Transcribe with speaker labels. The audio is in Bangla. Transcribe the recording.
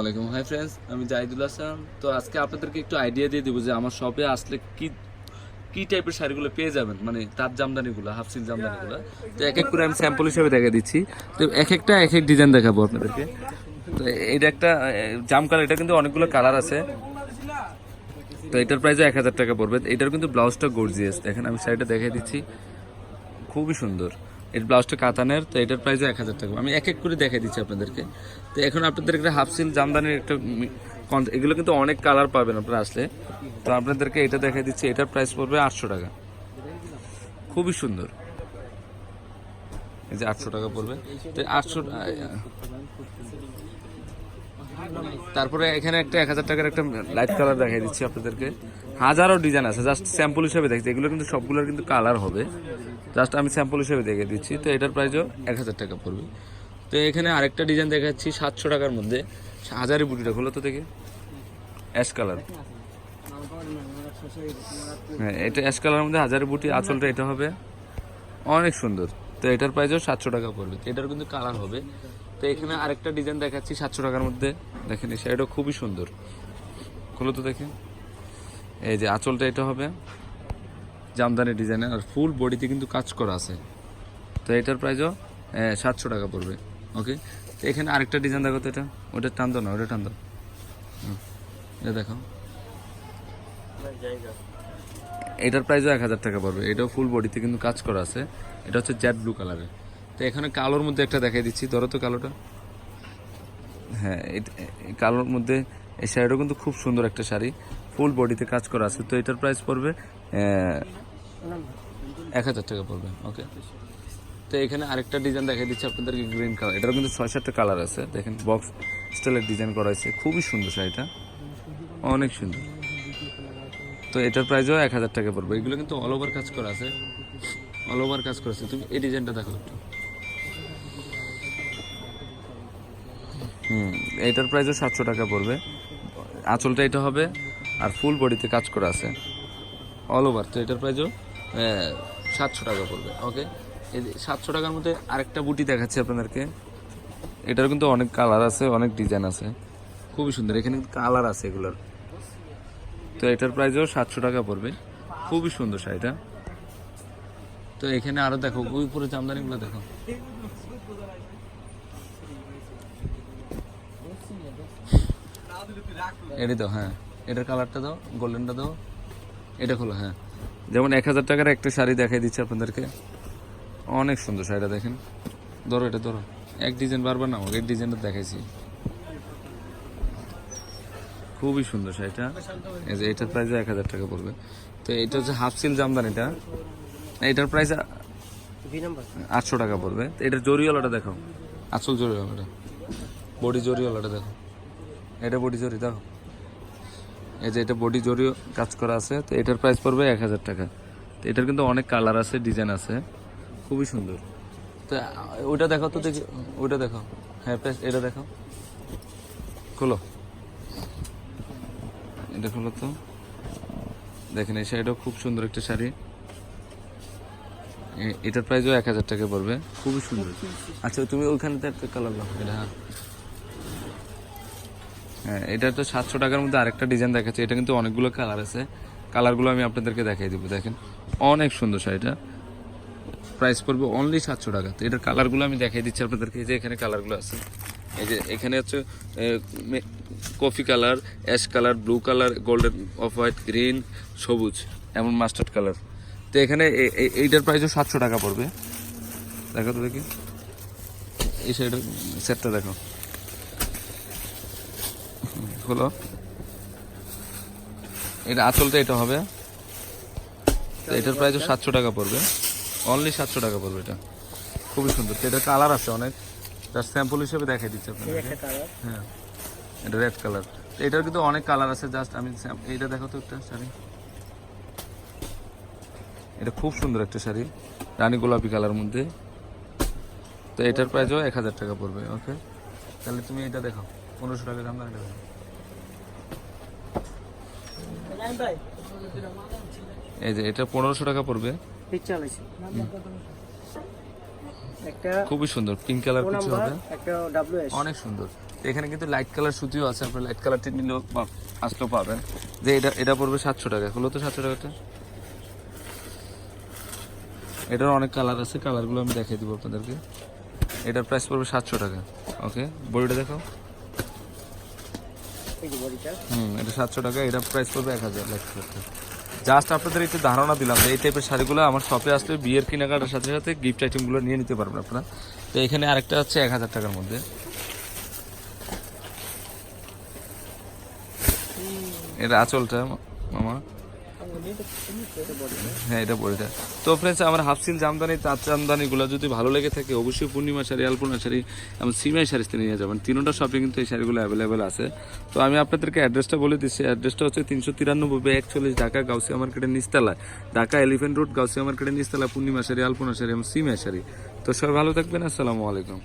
Speaker 1: আলাইকুম। হাই ফ্রেন্ডস আমি জাহিদুল হাসান। তো আজকে আপনাদেরকে একটু আইডিয়া দিয়ে দেবো যে আমার শপে আসলে কি কি টাইপের শাড়িগুলো পেয়ে যাবেন মানে তার জামদানিগুলো হাফ সিল জামদানিগুলো। তো এক এক করে আমি স্যাম্পল হিসেবে দেখা দিচ্ছি। তো এক একটা, এক এক ডিজাইন দেখাবো আপনাদেরকে। তো এটা একটা জাম কালার এটা কিন্তু অনেকগুলো কালার আছে। তো এটার প্রাইসও এক হাজার টাকা পড়বে। এটার কিন্তু ব্লাউজটা গর্জিয়াস দেখেন, আমি শাড়িটা দেখিয়ে দিচ্ছি। খুবই সুন্দর। এর ব্লাউজটা কাতানের, তো এটার প্রাইসও এক হাজার টাকা। আমি এক এক করে দেখাই দিচ্ছি আপনাদেরকে। তো এখন আপনাদের একটা হাফ সিল জামদানির একটা এগুলো কিন্তু অনেক কালার পাবেন আপনারা আসলে। তো আপনাদেরকে এটা দেখাই দিচ্ছি, এটার প্রাইস পড়বে আটশো টাকা। খুবই সুন্দর। এই যে আটশো টাকা পড়বে। তো আটশো তারপরে এখানে একটা এক হাজার টাকার একটা লাইট কালার দেখাই দিচ্ছি আপনাদেরকে। হাজারো ডিজাইন আছে জাস্ট স্যাম্পল হিসেবে দেখছি। এগুলো কিন্তু সবগুলোর কিন্তু কালার হবে। জাস্ট আমি স্যাম্পল হিসেবে দেখে দিচ্ছি। তো এটার প্রাইসও এক হাজার টাকা পড়বে। তো এখানে আরেকটা ডিজাইন দেখাচ্ছি সাতশো টাকার মধ্যে। হাজারি বুটিটা, খোলো তো দেখে। অ্যাশ কালার হ্যাঁ এটা অ্যাশ কালারের মধ্যে হাজারি বুটি, আঁচলটা এটা হবে। অনেক সুন্দর। তো এটার প্রাইসও সাতশো টাকা পড়বে। তো এটার কিন্তু কালার হবে। তো এখানে আরেকটা ডিজাইন দেখাচ্ছি সাতশো টাকার মধ্যে। দেখেন শাড়িটা খুবই সুন্দর। খুলো তো দেখে। এই যে আঁচলটা এটা হবে। জামদানি ডিজাইনের আর ফুল বডিতে কিন্তু কাজ করা আছে। তো এটার প্রাইসও সাতশো টাকা পড়বে। ওকে তো এখানে আরেকটা ডিজাইন দেখো তো এটা। ওটা টান না, ওটা টান এটা দেখো এটার প্রাইসও এক হাজার টাকা পড়বে। এটাও ফুল বডিতে কিন্তু কাজ করা আছে। এটা হচ্ছে জ্যাড ব্লু কালারের তো এখানে কালোর মধ্যে একটা দেখাই দিচ্ছি। ধরো তো কালোটা। হ্যাঁ কালোর মধ্যে এই শাড়িটাও কিন্তু খুব সুন্দর একটা শাড়ি। ফুল বডিতে কাজ করা আছে, তো এটার প্রাইস পড়বে এক হাজার টাকা পড়বে ওকে তো এখানে আরেকটা ডিজাইন দেখাই দিচ্ছি আপনাদেরকে গ্রিন কালার এটারও কিন্তু ছয় সাতটা কালার আছে, দেখেন বক্স স্টাইলের ডিজাইন করা হয়েছে, খুবই সুন্দর শাড়িটা, অনেক সুন্দর। তো এটার প্রাইসও এক হাজার টাকা পড়বে, এগুলো কিন্তু অল ওভার কাজ করা আছে অল ওভার কাজ করা আছে। তুমি এই ডিজাইনটা দেখো একটু। হুম, এটার প্রাইসও সাতশো টাকা পড়বে। আঁচলটা এটা হবে আর ফুল বডিতে কাজ করা আছে। অল ওভার তো এটার প্রাইসও সাতশো টাকা পড়বে ওকে সাতশো টাকার মধ্যে আরেকটা বুটি দেখাচ্ছি আপনাদেরকে। এটার কিন্তু অনেক কালার আছে, অনেক ডিজাইন আছে। খুবই সুন্দর, এখানে কালার আছে এগুলোর। তো এটার প্রাইসও সাতশো টাকা পড়বে। খুবই সুন্দর শাড়িটা। তো এখানে আরও দেখো, ওই জামদানিগুলো দেখো। এটি তো হ্যাঁ। এটার কালারটা দাও গোল্ডেনটা দাও। এটা খোলো হ্যাঁ। যেমন এক হাজার টাকার একটা শাড়ি দেখাই দিচ্ছে আপনাদেরকে। অনেক সুন্দর শাড়িটা দেখেন। ধরো এটা ধরো। এক ডিজাইন বারবার না এক ডিজাইনটা দেখাইছি। খুবই সুন্দর শাড়িটা। এই যে এটার প্রাইস এক হাজার টাকা পড়বে। তো এটা হচ্ছে হাফ সিল জামদানিটা এটার প্রাইস আটশো টাকা পড়বে। তো এটার জরিওয়ালাটা দেখো আসল জরিওয়ালাটা। বডি জরিওয়ালাটা দেখো এটা বডি জরি দেখো এই যে এটা বডি জরিও কাজ করা আছে, তো এটার প্রাইস পড়বে এক হাজার টাকা। তো এটার কিন্তু অনেক কালার আছে ডিজাইন আছে। খুবই সুন্দর। তো ওইটা দেখো তো দেখি, ওইটা দেখো হ্যাঁ প্রাইস এটা দেখো খোলো। এটা খোলো তো। দেখেন, এই শাড়িটাও খুব সুন্দর একটা শাড়ি। এটার প্রাইসও এক হাজার টাকা পড়বে। খুবই সুন্দর। আচ্ছা তুমি ওইখানে তো একটা কালার দাও। এটা হ্যাঁ। হ্যাঁ এটা তো সাতশো টাকার মধ্যে আরেকটা ডিজাইন দেখাচ্ছে। এটা কিন্তু অনেকগুলো কালার আছে। কালারগুলো আমি আপনাদেরকে দেখাই দিব, দেখেন। অনেক সুন্দর শাড়িটা। প্রাইস পড়বে অনলি সাতশো টাকা। তো এটার কালারগুলো আমি দেখাই দিচ্ছি আপনাদেরকে। এই যে এখানে কালারগুলো আছে। এই যে এখানে হচ্ছে coffee colour ash colour blue colour golden off white green সবুজ, এমন মাস্টার্ড কালার তো এখানে এইটার প্রাইসও সাতশো টাকা পড়বে। দেখো তো দেখি। এই শাড়িটার সেটটা দেখো। হলো এটা আঁচলটা এটা হবে। তো এটার প্রাইস সাতশো টাকা পড়বে। অনলি সাতশো টাকা পড়বে এটা। খুবই সুন্দর। তো এটা কালার আছে অনেক। তার স্যাম্পল হিসেবে দেখাই দিচ্ছি আপনাকে। হ্যাঁ। এটা রেড কালার তো এটার কিন্তু অনেক কালার আছে। জাস্ট আমি এইটা দেখো তো একটা শাড়ি। এটা খুব সুন্দর একটা শাড়ি। রানী গোলাপি কালার মধ্যে। তো এটার প্রাইসও এক হাজার টাকা পড়বে। ওকে তাহলে তুমি এটা দেখো। পনেরোশো টাকা দাম এটা দেখো। এই যে এটা পনেরোশো টাকা পড়বে। খুবই সুন্দর পিঙ্ক কালার কিছু হবে। অনেক সুন্দর। এখানে কিন্তু লাইট কালার সুতিও আছে আপনার লাইট কালারটি নিলেও আসলেও পাবেন। যে এটা এটা পড়বে সাতশো টাকা। হলো তো সাতশো টাকাটা? এটার অনেক কালার আছে কালারগুলো আমি দেখিয়ে দিব আপনাদেরকে। এটার প্রাইস পড়বে সাতশো টাকা। ওকে বডিটা দেখো হুম, এটা সাতশো টাকা, এটা প্রাইস পড়বে এক হাজার জাস্ট আপনাদের একটু ধারণা দিলাম যে এই টাইপের শাড়িগুলো আমার শপে আসলে বিয়ের কেনাকাটার সাথে সাথে গিফট আইটেমগুলো নিয়ে নিতে পারবেন আপনারা। তো এখানে আরেকটা হচ্ছে এক হাজার টাকার মধ্যে। এটা আঁচলটা, মামা। হ্যাঁ এটা তো ফ্রেন্ডস আমার হাফসিল জামদানি, তাঁত জামদানিগুলো যদি ভালো লেগে থাকে, অবশ্যই পূর্ণিমা শাড়ি, আলপনা শাড়ি, এবং সিমাই শাড়িতে নিয়ে যাবেন। তিনটা শপে কিন্তু এই শাড়িগুলো অ্যাভেলেবেল আছে। তো আমি আপনাদেরকে অ্যাড্রেসটা বলে দিচ্ছি। অ্যাড্রেসটা হচ্ছে তিনশো তিরানব্বই একচল্লিশ ঢাকা গাউসিয়া মার্কেটের নিস্তালায় ঢাকা এলিফেন্ট রোড গাউসিয়া মার্কেটের নিস্তালা পূর্ণিমা শাড়ি, আলপনা শাড়ি, এবং সিমাই শাড়ি। তো সবাই ভালো থাকবেন। আসসালামু আলাইকুম।